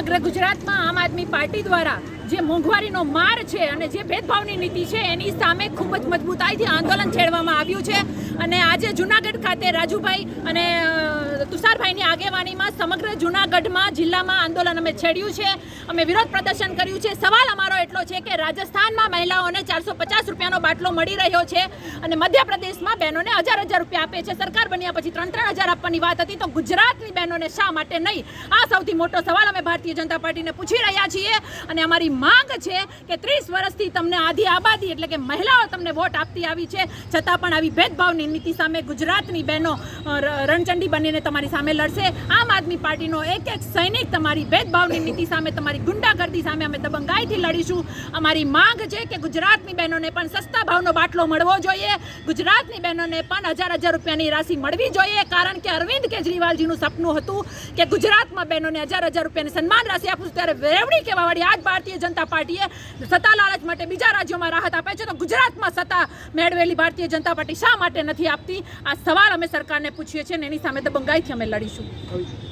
સમગ્ર ગુજરાતમાં આમ આદમી પાર્ટી દ્વારા જે મોંઘવારીનો માર છે અને જે ભેદભાવની નીતિ છે, એની સામે ખૂબ જ મજબૂતાઈથી આંદોલન છેડવામાં આવ્યું છે. અને આજે જુનાગઢ ખાતે રાજુભાઈ અને તુષારભાઈની આગેવાનીમાં સમગ્ર જુનાગઢમાં જિલ્લામાં આંદોલન અમે છેડ્યું છે. અમે વિરોધ પ્રદર્શન કર્યું છે. સવાલ અમારો એટલો છે કે રાજસ્થાનમાં મહિલાઓને ચારસો પચાસ રૂપિયાનો બાટલો મળી રહ્યો છે અને મધ્યપ્રદેશમાં બહેનોને હજાર હજાર રૂપિયા આપે છે. સરકાર બન્યા પછી ત્રણ ત્રણ હજાર આપવાની વાત હતી તો ગુજરાતની બહેનોને શા માટે નહીં? આ સૌથી મોટો સવાલ અમે ભારતીય જનતા પાર્ટીને પૂછી રહ્યા છીએ અને અમારી માંગ છે કે ત્રીસ વર્ષથી તમને આધી આબાદી એટલે કે મહિલાઓ તમને વોટ આપતી આવી છે. છતાં પણ આવી ભેદભાવની નીતિ સામે ગુજરાતની બહેનો રણચંડી બનીને તમારી સામે લડશે. આમ આદમી પાર્ટીનો એક એક સૈનિક તમારી ભેદભાવની નીતિ સામે, તમારી ગુંડાગર્દી સામે અમે દબંગાઈથી લડીશું. અમારી માંગ છે કે ગુજરાતની બહેનોને પણ સસ્તા ભાવનો બાટલો મળવો જોઈએ. ગુજરાતની બહેનોને પણ હજાર હજાર રૂપિયાની રાશિ મળવી જોઈએ. કારણ કે અરવિંદ કેજરીવાલજીનું સપનું હતું કે ગુજરાતમાં બહેનોને હજાર હજાર રૂપિયાની સન્માન રાશિ આપું ત્યારે વેવડી કહેવાવાળી આજ ભારતીય જનતા પાર્ટીએ સત્તા લાલચ માટે બીજા રાજ્યોમાં રાહત આપે છે. તો ગુજરાતમાં સત્તા મેળવેલી ભારતીય જનતા પાર્ટી શા માટે નથી આપતી? આ સવાલ અમે સરકારને પૂછીએ છીએ અને એની સામે દબંગાઈથી અમે લડીશું.